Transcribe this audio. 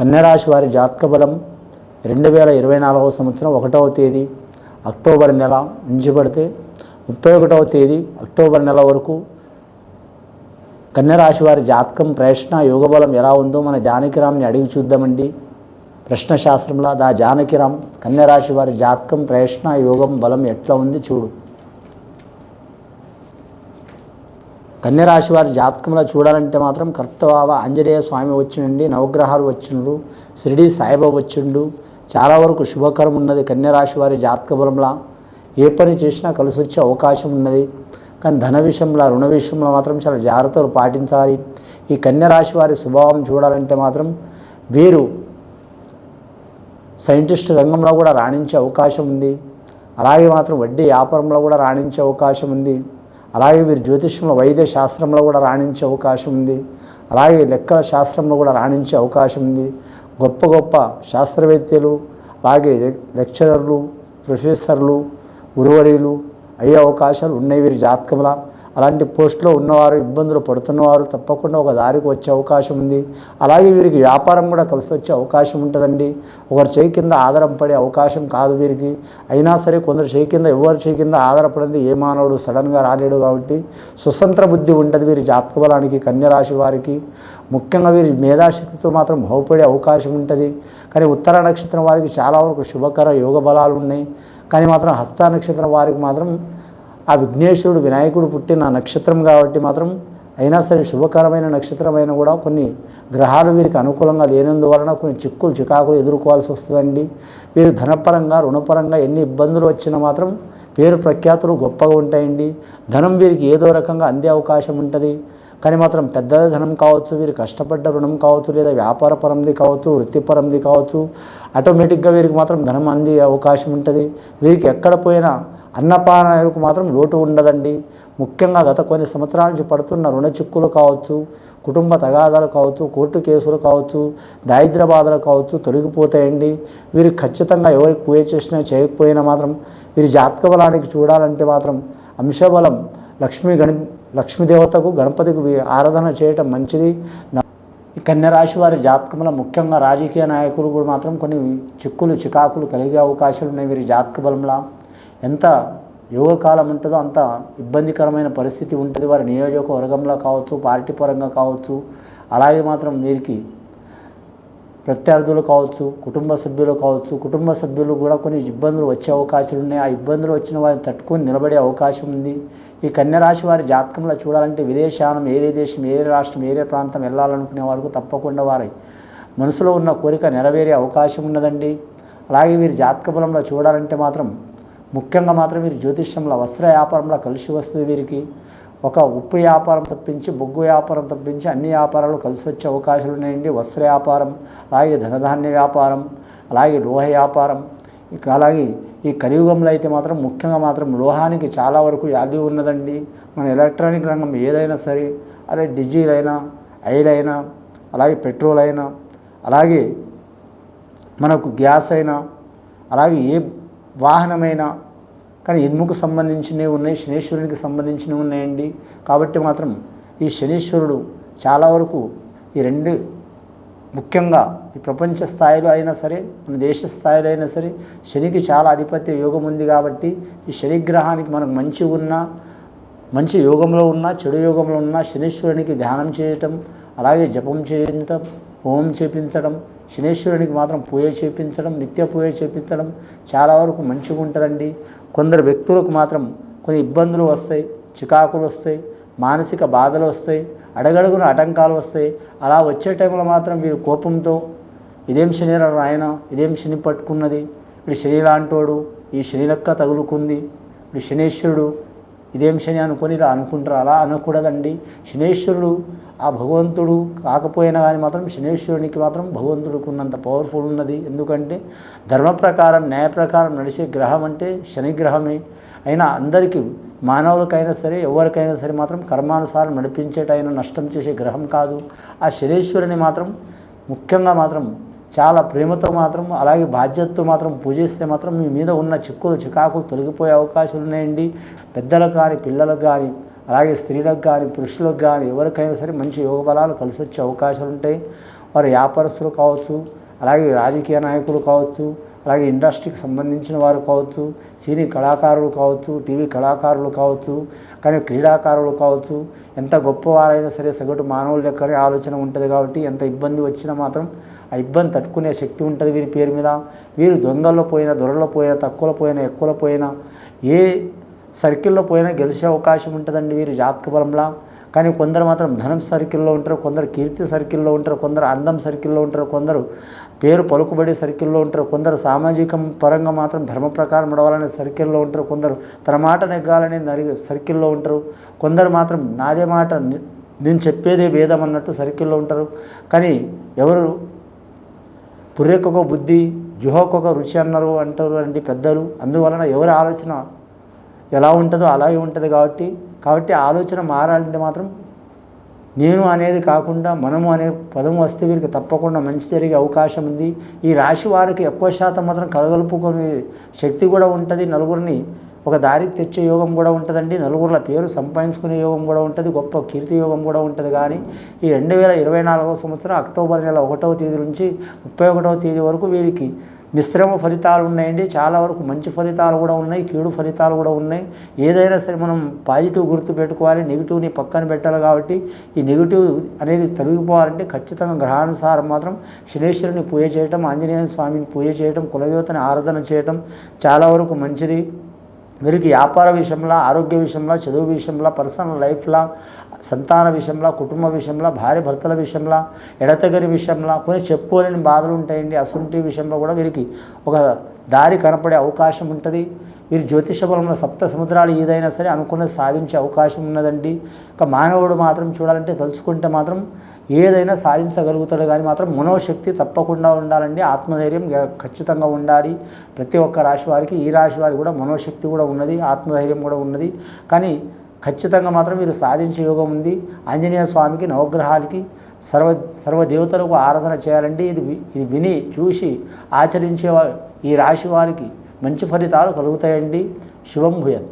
కన్యరాశి వారి జాతక బలం రెండు వేల ఇరవై నాలుగవ సంవత్సరం ఒకటవ తేదీ అక్టోబర్ నెల నుంచి పడితే ముప్పై ఒకటవ తేదీ అక్టోబర్ నెల వరకు కన్యరాశి వారి జాతకం ప్రశ్న యోగబలం ఎలా ఉందో మన జానకిరామ్ని అడిగి చూద్దామండి. ప్రశ్న శాస్త్రంలో దా జానకిరామ్ కన్యరాశి వారి జాతకం ప్రశ్న యోగం బలం ఎట్లా ఉంది చూడు. కన్యరాశి వారి జాతకంలో చూడాలంటే మాత్రం కర్తవావ ఆంజనేయ స్వామి వచ్చినండి నవగ్రహాలు వచ్చిండు షిరిడి సాయిబాబా వచ్చిండు. చాలా వరకు శుభకరం ఉన్నది కన్యరాశి వారి జాతక బలంలా ఏ పని చేసినా కలిసి వచ్చే అవకాశం ఉన్నది. కానీ ధన విషయంలో రుణ విషయంలో మాత్రం చాలా జాగ్రత్తలు పాటించాలి. ఈ కన్యరాశి వారి స్వభావం చూడాలంటే మాత్రం వీరు సైంటిస్ట్ రంగంలో కూడా రాణించే అవకాశం ఉంది. అలాగే మాత్రం వడ్డీ వ్యాపారంలో కూడా రాణించే అవకాశం ఉంది. అలాగే వీరు జ్యోతిష్యంలో వైద్య శాస్త్రంలో కూడా రాణించే అవకాశం ఉంది. అలాగే లెక్కల శాస్త్రంలో కూడా రాణించే అవకాశం ఉంది. గొప్ప గొప్ప శాస్త్రవేత్తలు అలాగే లెక్చరర్లు ప్రొఫెసర్లు గురువరీలు అయ్యే అవకాశాలు ఉన్నాయి వీరి జాతకంలో. అలాంటి పోస్టులో ఉన్నవారు ఇబ్బందులు పడుతున్నవారు తప్పకుండా ఒక దారికి వచ్చే అవకాశం ఉంది. అలాగే వీరికి వ్యాపారం కూడా కలిసి వచ్చే అవకాశం ఉంటుందండి. ఒకరి చేయి కింద ఆధారం పడే అవకాశం కాదు వీరికి. అయినా సరే కొందరు చేయి కింద ఎవరి చేయి కింద ఆధారపడింది ఏ మానవుడు? సడన్గా రాలేడు కాబట్టి స్వతంత్ర బుద్ధి ఉంటుంది వీరి జాతకబలానికి కన్యరాశి వారికి. ముఖ్యంగా వీరి మేధాశక్తితో మాత్రం బాగుపడే అవకాశం ఉంటుంది. కానీ ఉత్తర నక్షత్రం వారికి చాలా వరకు శుభకర యోగ బలాలు ఉన్నాయి. కానీ మాత్రం హస్త నక్షత్రం వారికి మాత్రం ఆ విఘ్నేశ్వరుడు వినాయకుడు పుట్టిన నక్షత్రం కాబట్టి మాత్రం అయినా సరే శుభకరమైన నక్షత్రమైన కూడా కొన్ని గ్రహాలు వీరికి అనుకూలంగా లేనందువలన కొన్ని చిక్కులు చికాకులు ఎదుర్కోవాల్సి వస్తుందండి. వీరు ధనపరంగా రుణపరంగా ఎన్ని ఇబ్బందులు వచ్చినా మాత్రం పేరు ప్రఖ్యాతులు గొప్పగా ఉంటాయండి. ధనం వీరికి ఏదో రకంగా అందే అవకాశం ఉంటుంది. కానీ మాత్రం పెద్ద ధనం కావచ్చు వీరు కష్టపడ్డ రుణం కావచ్చు లేదా వ్యాపార పరంది కావచ్చు వృత్తిపరంది కావచ్చు ఆటోమేటిక్గా వీరికి మాత్రం ధనం అందే అవకాశం ఉంటుంది. వీరికి ఎక్కడ పోయినా అన్నపానాలకు మాత్రం లోటు ఉండదండి. ముఖ్యంగా గత కొన్ని సంవత్సరాల నుంచి పడుతున్న రుణ చిక్కులు కావచ్చు కుటుంబ తగాదాలు కావచ్చు కోర్టు కేసులు కావచ్చు దారిద్ర బాధలు కావచ్చు తొలగిపోతాయండి. వీరు ఖచ్చితంగా ఎవరికి పూజ చేసినా చేయకపోయినా మాత్రం వీరి జాతక బలానికి చూడాలంటే మాత్రం అంశబలం లక్ష్మీ గణ లక్ష్మీదేవతకు గణపతికి ఆరాధన చేయటం మంచిది. కన్యరాశి వారి జాతకంలో ముఖ్యంగా రాజకీయ నాయకులు కూడా మాత్రం కొన్ని చిక్కులు చికాకులు కలిగే అవకాశాలు ఉన్నాయి వీరి జాతక బలంలో. ఎంత యోగకాలం ఉంటుందో అంత ఇబ్బందికరమైన పరిస్థితి ఉంటుంది. వారి నియోజకవర్గంలో కావచ్చు పార్టీ పరంగా కావచ్చు అలాగే మాత్రం వీరికి ప్రత్యర్థులు కావచ్చు కుటుంబ సభ్యులు కావచ్చు కుటుంబ సభ్యులు కూడా కొన్ని ఇబ్బందులు వచ్చే అవకాశాలు ఉన్నాయి. ఆ ఇబ్బందులు వచ్చిన వారిని తట్టుకొని నిలబడే అవకాశం ఉంది. ఈ కన్యరాశి వారి జాతకంలో చూడాలంటే విదేశానం ఏరే దేశం ఏరే రాష్ట్రం ఏరే ప్రాంతం వెళ్ళాలనుకునే వారికి తప్పకుండా వారి మనసులో ఉన్న కోరిక నెరవేరే అవకాశం ఉన్నదండి. అలాగే వీరి జాతక బలంలో చూడాలంటే మాత్రం ముఖ్యంగా మాత్రం వీరి జ్యోతిష్యంలో వస్త్ర వ్యాపారంలో కలిసి వస్తుంది వీరికి. ఒక ఉప్పు వ్యాపారం తప్పించి బొగ్గు వ్యాపారం తప్పించి అన్ని వ్యాపారాలు కలిసి వచ్చే అవకాశాలు ఉన్నాయండి. వస్త్ర వ్యాపారం అలాగే ధనధాన్య వ్యాపారం అలాగే లోహ వ్యాపారం. ఇక అలాగే ఈ కలియుగంలో అయితే మాత్రం ముఖ్యంగా మాత్రం లోహానికి చాలా వరకు వాల్యూ ఉన్నదండి. మన ఎలక్ట్రానిక్ రంగం ఏదైనా సరే అదే డీజిల్ అయినా ఆయిల్ అయినా అలాగే పెట్రోల్ అయినా అలాగే మనకు గ్యాస్ అయినా అలాగే ఏ వాహనమైనా కానీ ఎన్ముకు సంబంధించినవి ఉన్నాయి శనీశ్వరునికి సంబంధించినవి ఉన్నాయండి. కాబట్టి మాత్రం ఈ శనీశ్వరుడు చాలా వరకు ఈ రెండు ముఖ్యంగా ఈ ప్రపంచ స్థాయిలో అయినా సరే మన దేశ స్థాయిలో అయినా సరే శనికి చాలా ఆధిపత్య యోగం ఉంది కాబట్టి ఈ శని గ్రహానికి మనకు మంచి ఉన్నా మంచి యోగంలో ఉన్నా చెడు యోగంలో ఉన్నా శనీశ్వరునికి ధ్యానం చేయటం అలాగే జపం చేయటం హోమం చేపించడం శనేశ్వరునికి మాత్రం పూజ చేపించడం నిత్య పూజ చేపించడం చాలా వరకు మంచిగా ఉంటుందండి. కొందరు వ్యక్తులకు మాత్రం కొన్ని ఇబ్బందులు వస్తాయి చికాకులు వస్తాయి మానసిక బాధలు వస్తాయి అడగడుగున ఆటంకాలు వస్తాయి. అలా వచ్చే టైంలో మాత్రం వీరు కోపంతో ఇదేం శని ఆయన ఇదేం శని పట్టుకున్నది? ఇప్పుడు శని లాంటోడు ఈ శని లెక్క తగులుకుంది. ఇప్పుడు శనేశ్వరుడు ఇదేం శని అనుకొని ఇలా అనుకుంటారు? అలా అనకూడదండి. శనేశ్వరుడు ఆ భగవంతుడు కాకపోయినా కానీ మాత్రం శనేశ్వరునికి మాత్రం భగవంతుడికి ఉన్నంత పవర్ఫుల్ ఉన్నది. ఎందుకంటే ధర్మ ప్రకారం న్యాయ ప్రకారం నడిచే గ్రహం అంటే శని గ్రహమే. అయినా అందరికీ మానవులకైనా సరే ఎవరికైనా సరే మాత్రం కర్మానుసారం నడిపించేటైనా నష్టం చేసే గ్రహం కాదు. ఆ శనేశ్వరుని మాత్రం ముఖ్యంగా మాత్రం చాలా ప్రేమతో మాత్రం అలాగే బాధ్యతతో మాత్రం పూజిస్తే మాత్రం మీ మీద ఉన్న చిక్కులు చికాకులు తొలగిపోయే అవకాశాలు ఉన్నాయండి. పెద్దలకు కానీ పిల్లలకు కానీ అలాగే స్త్రీలకు కానీ పురుషులకు కానీ ఎవరికైనా సరే మంచి యోగ బలాలు కలిసి వచ్చే అవకాశాలు ఉంటాయి. వారు వ్యాపారస్తులు కావచ్చు అలాగే రాజకీయ నాయకులు కావచ్చు అలాగే ఇండస్ట్రీకి సంబంధించిన వారు కావచ్చు సినీ కళాకారులు కావచ్చు టీవీ కళాకారులు కావచ్చు కానీ క్రీడాకారులు కావచ్చు ఎంత గొప్పవారైనా సరే సగటు మానవుల యొక్క ఆలోచన ఉంటుంది కాబట్టి ఎంత ఇబ్బంది వచ్చినా మాత్రం ఆ ఇబ్బంది తట్టుకునే శక్తి ఉంటుంది వీరి పేరు మీద. వీరు దొంగల్లో పోయినా దొరలో పోయినా తక్కువలో పోయినా ఎక్కువలో పోయినా ఏ సర్కిల్లో పోయినా గెలిచే అవకాశం ఉంటుందండి వీరు జాతక బలంలా. కానీ కొందరు మాత్రం ధనం సర్కిల్లో ఉంటారు కొందరు కీర్తి సర్కిల్లో ఉంటారు కొందరు అందం సర్కిల్లో ఉంటారు కొందరు పేరు పలుకుబడి సర్కిల్లో ఉంటారు కొందరు సామాజిక పరంగా మాత్రం ధర్మ ప్రకారం నడవాలనే సర్కిల్లో ఉంటారు కొందరు తన మాట నెగ్గాలనే నరి సర్కిల్లో ఉంటారు కొందరు మాత్రం నాదే మాట ని- నేను చెప్పేదే వేదం అన్నట్టు సర్కిల్లో ఉంటారు. కానీ ఎవరు పుర్రెకొక బుద్ధి జుహకొక రుచి అన్నారు అంటారు అండి పెద్దలు. అందువలన ఎవరి ఆలోచన ఎలా ఉంటుందో అలాగే ఉంటుంది కాబట్టి కాబట్టి ఆలోచన మారాలంటే మాత్రం నేను అనేది కాకుండా మనము అనే పదం వస్తే వీరికి తప్పకుండా మంచి జరిగే అవకాశం ఉంది. ఈ రాశి వారికి ఎక్కువ శాతం మాత్రం కలగలుపుకునే శక్తి కూడా ఉంటుంది నలుగురిని. ఒక దారికి తెచ్చే యోగం కూడా ఉంటుందండి. నలుగురుల పేరు సంపాదించుకునే యోగం కూడా ఉంటుంది. గొప్ప కీర్తి యోగం కూడా ఉంటుంది. కానీ ఈ రెండు వేల ఇరవై నాలుగవ సంవత్సరం అక్టోబర్ నెల ఒకటవ తేదీ నుంచి ముప్పై ఒకటవ తేదీ వరకు వీరికి మిశ్రమ ఫలితాలు ఉన్నాయండి. చాలా వరకు మంచి ఫలితాలు కూడా ఉన్నాయి. కీడు ఫలితాలు కూడా ఉన్నాయి. ఏదైనా సరే మనం పాజిటివ్ గుర్తు పెట్టుకోవాలి. నెగిటివ్ని పక్కన పెట్టాలి కాబట్టి ఈ నెగిటివ్ అనేది తొలగిపోవాలంటే ఖచ్చితంగా గ్రహానుసారం మాత్రం శనేశ్వరుని పూజ చేయటం ఆంజనేయ స్వామిని పూజ చేయటం కులదేవతని ఆరాధన చేయటం చాలా వరకు మంచిది. వీరికి వ్యాపార విషయంలో ఆరోగ్య విషయంలో చదువు విషయంలో పర్సనల్ లైఫ్లో సంతాన విషయంలో కుటుంబ విషయంలో భార్య భర్తల విషయంలో ఎడతెగని విషయంలో కొన్ని చెప్పుకోలేని బాధలు ఉంటాయండి. అసంటి విషయంలో కూడా వీరికి ఒక దారి కనపడే అవకాశం ఉంటుంది. మీరు జ్యోతిష బలంలో సప్త సముద్రాలు ఏదైనా సరే అనుకున్నది సాధించే అవకాశం ఉన్నదండి. ఇక మానవుడు మాత్రం చూడాలంటే తలుచుకుంటే మాత్రం ఏదైనా సాధించగలుగుతాడు కానీ మాత్రం మనోశక్తి తప్పకుండా ఉండాలండి. ఆత్మధైర్యం ఖచ్చితంగా ఉండాలి. ప్రతి ఒక్క రాశి వారికి ఈ రాశి వారికి కూడా మనోశక్తి కూడా ఉన్నది ఆత్మధైర్యం కూడా ఉన్నది. కానీ ఖచ్చితంగా మాత్రం మీరు సాధించే యోగం ఉంది. ఆంజనేయ స్వామికి నవగ్రహాలకి సర్వ సర్వదేవతలకు ఆరాధన చేయాలండి. ఇది వి- ఇది విని చూసి ఆచరించే ఈ రాశి వారికి మంచి ఫలితాలు కలుగుతాయండి. శుభం భూయన్.